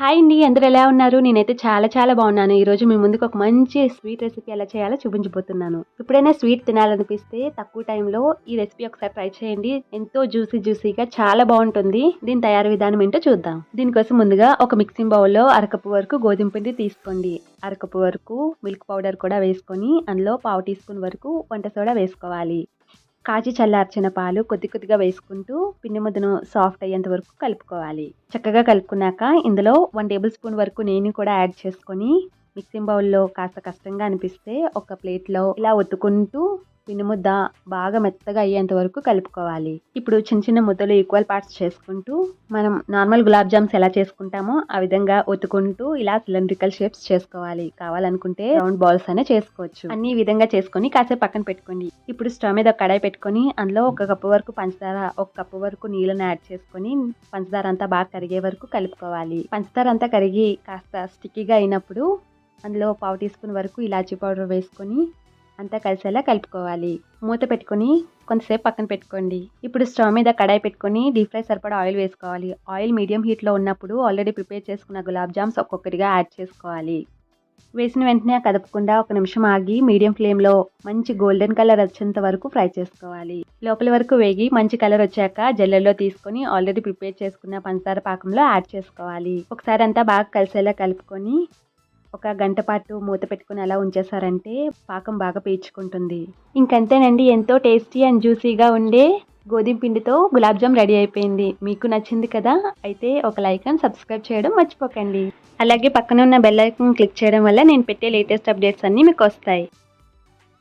Hi అండి అందరూ ఎలా ఉన్నారు? నేనైతే చాలా చాలా బాగున్నాను. ఈరోజు మీ ముందుకు ఒక మంచి స్వీట్ రెసిపీ ఎలా చేయాలో చూపించబోతున్నాను. ఎప్పుడైనా స్వీట్ తినాలనిపిస్తే తక్కువ టైంలో ఈ రెసిపీ ఒకసారి ట్రై చేయండి. ఎంతో జ్యూసీ జ్యూసీగా చాలా బాగుంటుంది. దీని తయారు విధానం ఏంటో చూద్దాం. దీనికోసం ముందుగా ఒక మిక్సింగ్ బౌల్లో అరకప్పు వరకు గోధుమ పిండి తీసుకోండి. అరకప్పు వరకు మిల్క్ పౌడర్ కూడా వేసుకొని అందులో పావు టీ స్పూన్ వరకు వంట సోడా వేసుకోవాలి. కాచి చల్లార్చిన పాలు కొద్ది కొద్దిగా వేసుకుంటూ పిండి ముద్దను సాఫ్ట్ అయ్యేంత వరకు కలుపుకోవాలి. చక్కగా కలుపుకున్నాక ఇందులో వన్ టేబుల్ స్పూన్ వరకు నేను కూడా యాడ్ చేసుకొని మిక్సింగ్ బౌల్లో కాస్త కష్టంగా అనిపిస్తే ఒక ప్లేట్లో ఇలా ఒత్తుకుంటూ ముద్ద బాగా మెత్తగా అయ్యేంత వరకు కలుపుకోవాలి. ఇప్పుడు చిన్న చిన్న ముద్దలు ఈక్వల్ పార్ట్స్ చేసుకుంటూ మనం నార్మల్ గులాబ్ జామ్స్ ఎలా చేసుకుంటామో ఆ విధంగా ఒత్తుకుంటూ ఇలా సిలిండ్రికల్ షేప్స్ చేసుకోవాలి. కావాలనుకుంటే రౌండ్ బాల్స్ అనే చేసుకోవచ్చు. అన్ని విధంగా చేసుకొని కాసేపు పక్కన పెట్టుకోండి. ఇప్పుడు స్టవ్ మీద ఒక కడాయి పెట్టుకొని అందులో ఒక కప్పు వరకు పంచదార ఒక కప్పు వరకు నీళ్ళని యాడ్ చేసుకొని పంచదార అంతా బాగా కరిగే వరకు కలుపుకోవాలి. పంచదార అంతా కరిగి కాస్త స్టిక్కీగా అయినప్పుడు అందులో పావు టీ స్పూన్ వరకు ఇలాచీ పౌడర్ వేసుకొని అంతా కలిసేలా కలుపుకోవాలి. మూత పెట్టుకొని కొంతసేపు పక్కన పెట్టుకోండి. ఇప్పుడు స్టవ్ మీద కడాయి పెట్టుకొని డీప్ ఫ్రై సరిపడా ఆయిల్ వేసుకోవాలి. ఆయిల్ మీడియం హీట్లో ఉన్నప్పుడు ఆల్రెడీ ప్రిపేర్ చేసుకున్న గులాబ్ జామ్స్ ఒక్కొక్కటిగా యాడ్ చేసుకోవాలి. వేసిన వెంటనే కదపకుండా ఒక నిమిషం ఆగి మీడియం ఫ్లేమ్లో మంచి గోల్డెన్ కలర్ వచ్చేంత వరకు ఫ్రై చేసుకోవాలి. లోపల వరకు వేగి మంచి కలర్ వచ్చాక జల్లెల్లో తీసుకొని ఆల్రెడీ ప్రిపేర్ చేసుకున్న పంచదార పాకంలో యాడ్ చేసుకోవాలి. ఒకసారి అంతా బాగా కలిసేలా కలుపుకొని ఒక గంట పాటు మూత పెట్టుకుని అలా ఉంచేసారంటే పాకం బాగా పీల్చుకుంటుంది. ఇంకంతేనండి ఎంతో టేస్టీ అండ్ జ్యూసీగా ఉండే గోధుమ పిండితో గులాబ్ జామ్ రెడీ అయిపోయింది. మీకు నచ్చింది కదా అయితే ఒక లైక్ అండ్ సబ్స్క్రైబ్ చేయడం మర్చిపోకండి. అలాగే పక్కన ఉన్న బెల్ ఐకాన్ క్లిక్ చేయడం వల్ల నేను పెట్టే లేటెస్ట్ అప్డేట్స్ అన్నీ మీకు వస్తాయి.